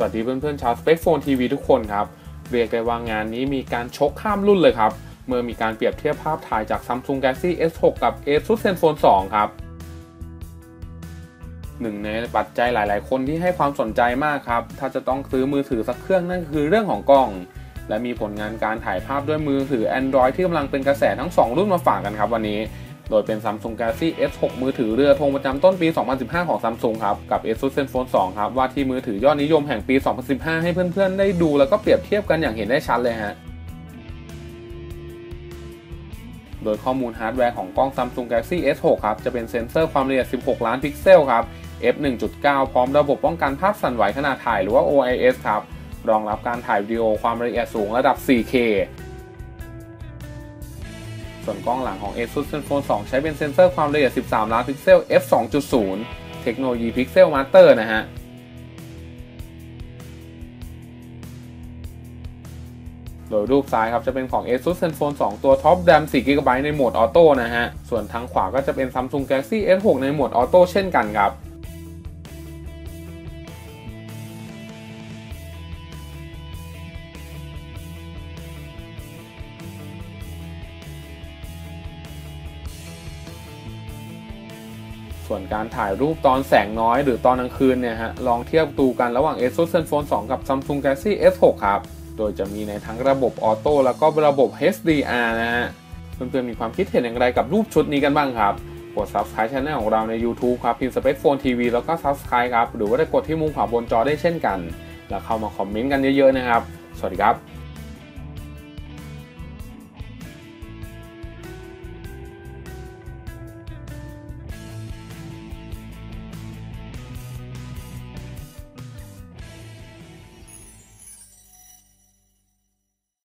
สวัสดีเพื่อนๆชาว Spec Phone TV ทุกคนครับ เรียกได้ว่างานนี้มีการชกข้ามรุ่นเลยครับ เมื่อมีการเปรียบเทียบภาพถ่ายจาก Samsung Galaxy S6 กับ Asus ZenFone 2 ครับหนึ่งในปัจจัยหลาย ๆ คนที่ให้ความสนใจมากครับ ถ้าจะต้องซื้อมือถือสักเครื่องนั่นคือเรื่องของกล้อง และมีผลงานการถ่ายภาพด้วยมือถือ Android ที่กำลังเป็นกระแสทั้ง 2 รุ่นมาฝากกันครับวันนี้ โดยเป็น Samsung Galaxy S6 มือถือเรือธงประจำต้นปี 2015 ของ Samsung ครับ กับ Asus ZenFone 2 ครับว่าที่มือถือยอดนิยมแห่งปี 2015 ให้เพื่อนๆ ได้ดูแล้วก็เปรียบเทียบกันอย่างเห็นได้ชัดเลยฮะโดยข้อมูลฮาร์ดแวร์ของกล้อง Samsung Galaxy S6 ครับ จะเป็นเซ็นเซอร์ความละเอียด 16 ล้านพิกเซลครับ f 1.9 พร้อมระบบป้องกันภาพสั่นไหวขณะถ่ายหรือว่า OIS ครับ รองรับการถ่ายวิดีโอความละเอียดสูงระดับ 4K ส่วนกล้องหลังของ Asus ZenFone 2 ใช้เป็นเซ็นเซอร์ความละเอียด 13 ล้านพิกเซล f 2.0 เทคโนโลยี Pixel Master นะฮะโดยรูปซ้ายครับจะเป็นของ Asus ZenFone 2 ตัวท็อปแรม4 GB ในโหมดออโต้นะฮะ ส่วนทางขวาก็จะเป็น Samsung Galaxy S6 ในโหมดออโต้เช่นกันครับ ส่วนการถ่ายรูปตอนแสงน้อยหรือตอนกลางคืนเนี่ยฮะลองเทียบดูกันระหว่าง Asus ZenFone 2 กับ Samsung Galaxy S6 ครับ โดยจะมีในทั้งระบบออโต้แล้วก็ระบบ HDR นะฮะเพื่อนๆมีความคิดเห็นอย่างไรกับรูปชุดนี้กันบ้างครับกด subscribe channel ของเราใน YouTube ครับ พิมพ์ Space Phone TV แล้วก็ subscribe ครับ หรือว่าจะกดที่มุมขวาบนจอได้เช่นกัน แล้วเข้ามาคอมเมนต์กันเยอะๆนะครับ สวัสดีครับ